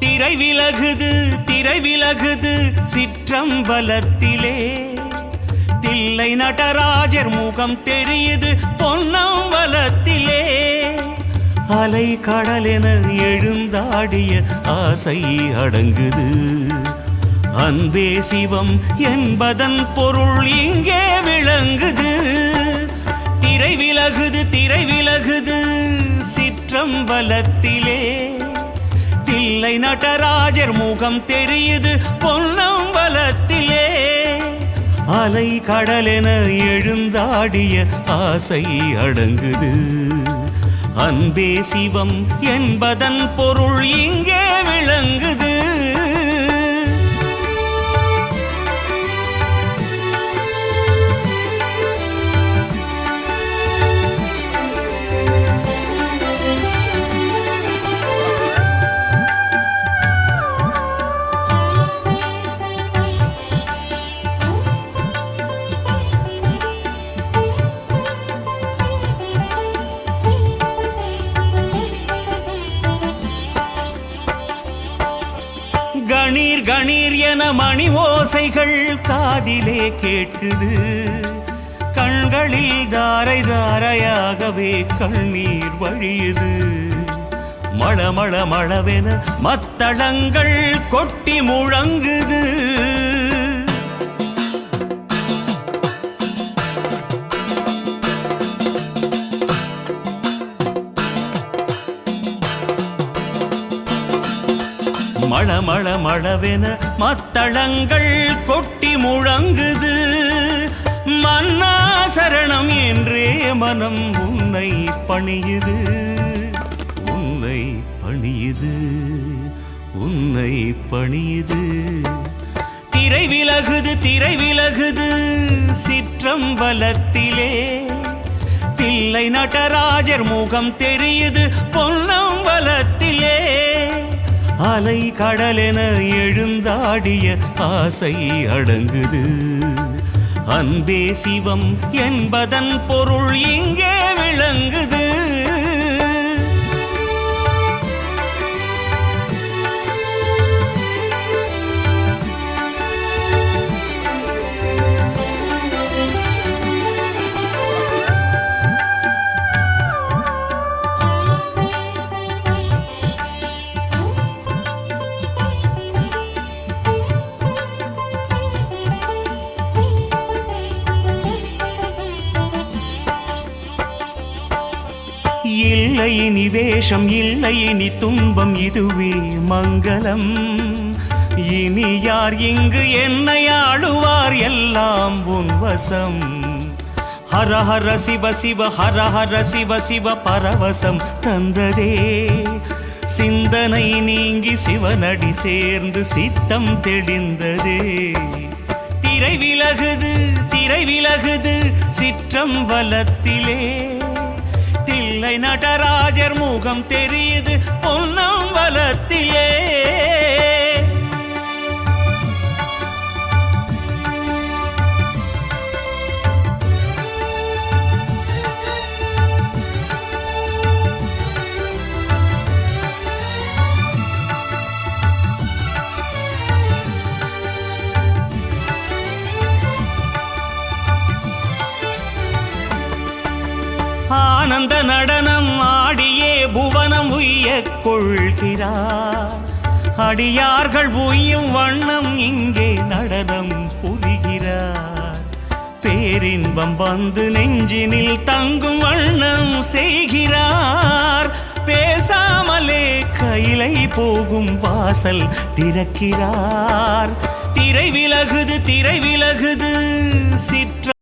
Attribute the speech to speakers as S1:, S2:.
S1: திரை விலகுது திரை விலகுது சிற்றம்பலத்திலே. தில்லை நடராஜர் முகம் தெரியுது பொன்னம்பலத்திலே. அலை கடலென எழுந்தாடிய ஆசை அடங்குது. அன்பே சிவம் என்பதன் பொருள் இங்கே விளங்குது. திரை விலகுது திரை விலகுது சிற்றம்பலத்திலே. தில்லை நடராஜர் முகம் தெரியுது பொன்னம்பலத்திலே அலை கடலென எழுந்தாடிய ஆசை அடங்குது. அன்பே சிவம் என்பதன் பொருள் இங்கே விளங்குது. கணீர் கணீர் என மணி ஓசைகள் காதிலே கேட்குது. கண்களில் தாரை தாரையாகவே கண்ணீர் வழியுது. மள மள மளவென மத்தளங்கள் கொட்டி முழங்குது. மள மளவென மத்தளங்கள் கொட்டி முழங்குது. மன்னா சரணம் என்றே மனம் உன்னை பணியுது. உன்னை பணியுது. உன்னை பணியுது. திரை விலகுது திரை விலகுது. சிற்றம்பலத்திலே தில்லை நடராஜர் முகம் தெரியுது. பொன்னம்பலத்திலே அலை கடலென எழுந்தாடிய ஆசை அடங்குது. அன்பே சிவம் என்பதன் பொருள் இங்கே விளங்குது. இல்லை இனி வேஷம் இல்லை இனி துன்பம் இதுவே மங்களம். இனி யார் இங்கு என்னை ஆளுவார் எல்லாம் உன் வசம். ஹர ஹர சிவ சிவ ஹர ஹர சிவ சிவ பரவசம் தந்ததே. சிந்தனை நீங்கி சிவனடி சேர்ந்து சித்தம் தெளிந்ததே. திரை விலகுது திரை விலகுது சிற்றம் வலத்திலே. நடராஜர் முகம் தெரியுது பொன்னம் பொன்னம்பலத்திலே ஆனந்த நடனம் ஆடியே புவனம் உய்ய கொள்கிறார். அடியார்கள் உய்யும் வண்ணம் இங்கே நடனம் புரிகிறார். பேரின்பம் வந்து நெஞ்சினில் தங்கும் வண்ணம் செய்கிறார். பேசாமலே கையிலை போகும் வாசல் திறக்கிறார். திரை விலகுது திரை விலகுது சிற்ற